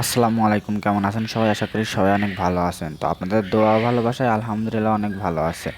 আসসালামু আলাইকুম, কেমন আছেন? সবাই আশা করি সবাই অনেক ভালো আছেন। তো আপনাদের দোয়া ভালোবাসায় আলহামদুলিল্লাহ অনেক ভালো আছে।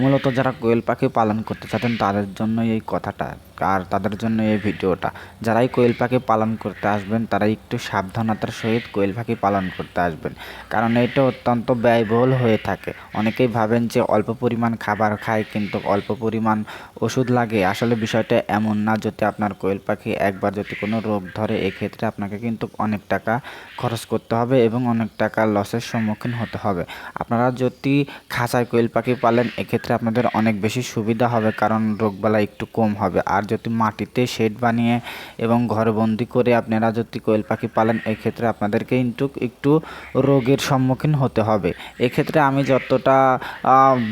মূলত যারা কোয়েল পাখি পালন করতে চাচ্ছেন, তাদের জন্য এই কথাটা। আর তাদের জন্য এই ভিডিওটা। যারাই কোয়েল পাখি পালন করতে আসবেন তারা একটু সাবধানতার সহিত কোয়েল পাখি পালন করতে আসবেন। কারণ এটা অত্যন্ত ব্যয়বহুল হয়ে থাকে। অনেকেই ভাবেন যে অল্প পরিমাণ খাবার খায়, কিন্তু অল্প পরিমাণ ওষুধ লাগে। আসলে বিষয়টা এমন না, যদি আপনার কোয়েল পাখি একবার যদি কোনো রোগ ধরে, এক্ষেত্রে আপনাকে কিন্তু অনেক টাকা খরচ করতে হবে এবং অনেক টাকা লসের সম্মুখীন হতে হবে। আপনারা যদি খাঁচায় কোয়েল পাখি পালেন, এক্ষেত্রে আপনাদের অনেক বেশি সুবিধা হবে, কারণ রোগবালা একটু কম হবে। আর যদি মাটিতে শেড বানিয়ে এবং ঘরবন্দি করে আপনারা যদি কোয়েল পাখি পালেন, এক্ষেত্রে আপনাদেরকে কিন্তু একটু রোগের সম্মুখীন হতে হবে। এক্ষেত্রে আমি যতটা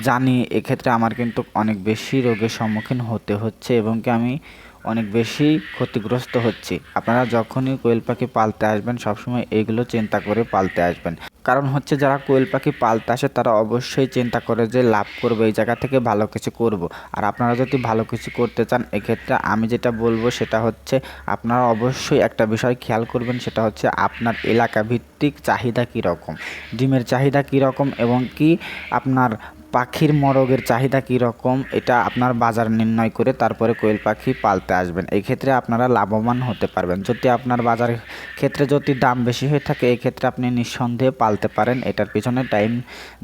জানি, এক্ষেত্রে আমার কিন্তু অনেক বেশি রোগের সম্মুখীন হতে হচ্ছে এবং কি আমি অনেক বেশি ক্ষতিগ্রস্ত হচ্ছে। আপনারা যখনই কোয়েল পাখি পালতে আসবেন, সবসময় এইগুলো চিন্তা করে পালতে আসবেন। কারণ হচ্ছে যারা কোয়েল পাখি পালতে আসে, তারা অবশ্যই চিন্তা করে যে লাভ করবে, এই জায়গা থেকে ভালো কিছু করব। আর আপনারা যদি ভালো কিছু করতে চান, এক্ষেত্রে আমি যেটা বলব সেটা হচ্ছে, আপনারা অবশ্যই একটা বিষয় খেয়াল করবেন, সেটা হচ্ছে আপনার এলাকা ভিত্তিক চাহিদা কীরকম? ডিমের চাহিদা কীরকম? এবং কি আপনার পাখির মরগের চাহিদা কী রকম? এটা আপনার বাজার নির্ণয় করে তারপরে কোয়েল পাখি পালতে আসবেন। এই ক্ষেত্রে আপনারা লাভবান হতে পারবেন। যদি আপনার বাজার ক্ষেত্রে যদি দাম বেশি হয়ে থাকে, এই ক্ষেত্রে আপনি নিঃসন্দেহে পালতে পারেন। এটার পিছনে টাইম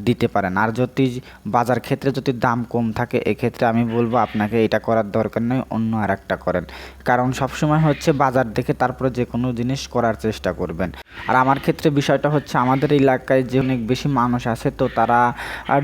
দিতে পারেন। আর যদি বাজার ক্ষেত্রে যদি দাম কম থাকে এক্ষেত্রে আমি বলব আপনাকে এটা করার দরকার নেই, অন্য আর একটা করেন। কারণ সবসময় হচ্ছে বাজার দেখে তারপরে যে কোনো জিনিস করার চেষ্টা করবেন। আর আমার ক্ষেত্রে বিষয়টা হচ্ছে, আমাদের এলাকায় যে অনেক বেশি মানুষ আছে, তো তারা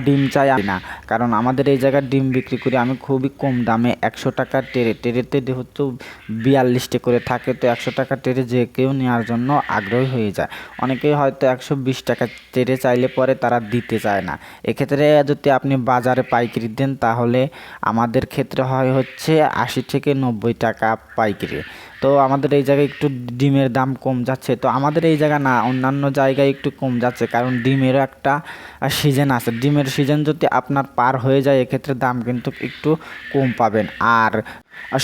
ডিম চায় না। কারণ আমাদের এই জায়গার ডিম বিক্রি করি, আমি খুবই কম দামে একশো টাকা টেরে, টেরেতে যেহেতু বিয়াল্লিশটে করে থাকে, তো একশো টাকা টেরে যে কেউ নেওয়ার জন্য আগ্রহী হয়ে যায়। অনেকেই হয়তো একশো বিশ টাকা টেরে চাইলে পরে তারা দিতে চায় না। এক্ষেত্রে যদি আপনি বাজারে পাইকারি দেন, তাহলে আমাদের ক্ষেত্রে হয় হচ্ছে আশি থেকে নব্বই টাকা পাইকারি। তো আমাদের এই জায়গায় একটু ডিমের দাম কম যাচ্ছে। তো আমাদের এই জায়গা না, অন্যান্য জায়গায় একটু কম যাচ্ছে কারণ ডিমেরও একটা সিজন আছে। ডিমের সিজন যদি আপনার পার হয়ে যায়, এক্ষেত্রে দাম কিন্তু একটু কম পাবেন। আর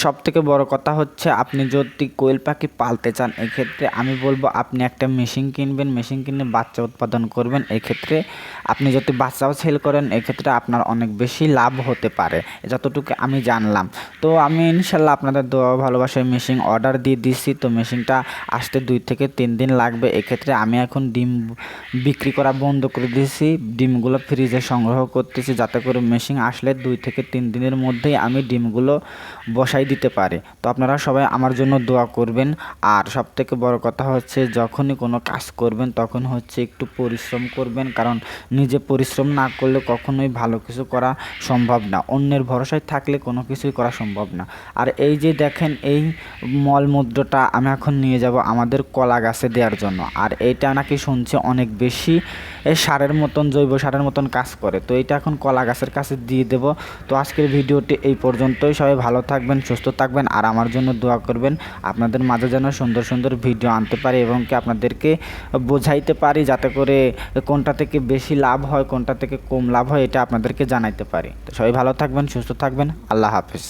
সব থেকে বড় কথা হচ্ছে আপনি যদি কোয়েল পাখি পালতে চান, এক্ষেত্রে আমি বলব আপনি একটা মেশিন কিনবেন, মেশিন কিনে বাচ্চা উৎপাদন করবেন। এক্ষেত্রে আপনি যদি বাচ্চাও সেল করেন, এক্ষেত্রে আপনার অনেক বেশি লাভ হতে পারে, যতটুকু আমি জানলাম। তো আমি ইনশাল্লাহ আপনাদের দোয়া ভালোবাসায় মেশিন অর্ডার দিয়ে দিচ্ছি তো মেশিনটা আসতে দুই থেকে তিন দিন লাগবে। এক্ষেত্রে আমি এখন ডিম বিক্রি করা বন্ধ করে দিয়েছি ডিমগুলো ফ্রিজে সংগ্রহ করতেছি যাতে করে মেশিন আসলে দুই থেকে তিন দিনের মধ্যেই আমি ডিমগুলো বসাই দিতে পারে। তো আপনারা সবাই আমার জন্য দোয়া করবেন। আর সব থেকে বড় কথা হচ্ছে, যখনই কোনো কাজ করবেন, তখন হচ্ছে একটু পরিশ্রম করবেন, কারণ নিজে পরিশ্রম না করলে কখনোই ভালো কিছু করা সম্ভব না। অন্যের ভরসায় থাকলে কোনো কিছুই করা সম্ভব না। আর এই যে দেখেন, এই মলমূত্রটা আমি এখন নিয়ে যাব আমাদের কলা গাছে দেওয়ার জন্য। আর এটা নাকি শুনছে অনেক বেশি সারের মতন, জৈব সারের মতন কাজ করে। তো এটা এখন কলা গাছের কাছে দিয়ে দেব। তো আজকের ভিডিওটি এই পর্যন্তই। সবাই ভালো থাকবেন, সুস্থ থাকবেন, আর আমার জন্য দোয়া করবেন। আপনাদের মাঝে যেন সুন্দর সুন্দর ভিডিও আনতে পারি এবং কি আপনাদেরকে বোঝাইতে পারি যাতে করে কোনটা থেকে বেশি লাভ হয়, কোনটা থেকে কম লাভ হয়, এটা আপনাদেরকে জানাইতে পারি। তো সবাই ভালো থাকবেন, সুস্থ থাকবেন। আল্লাহ হাফিজ।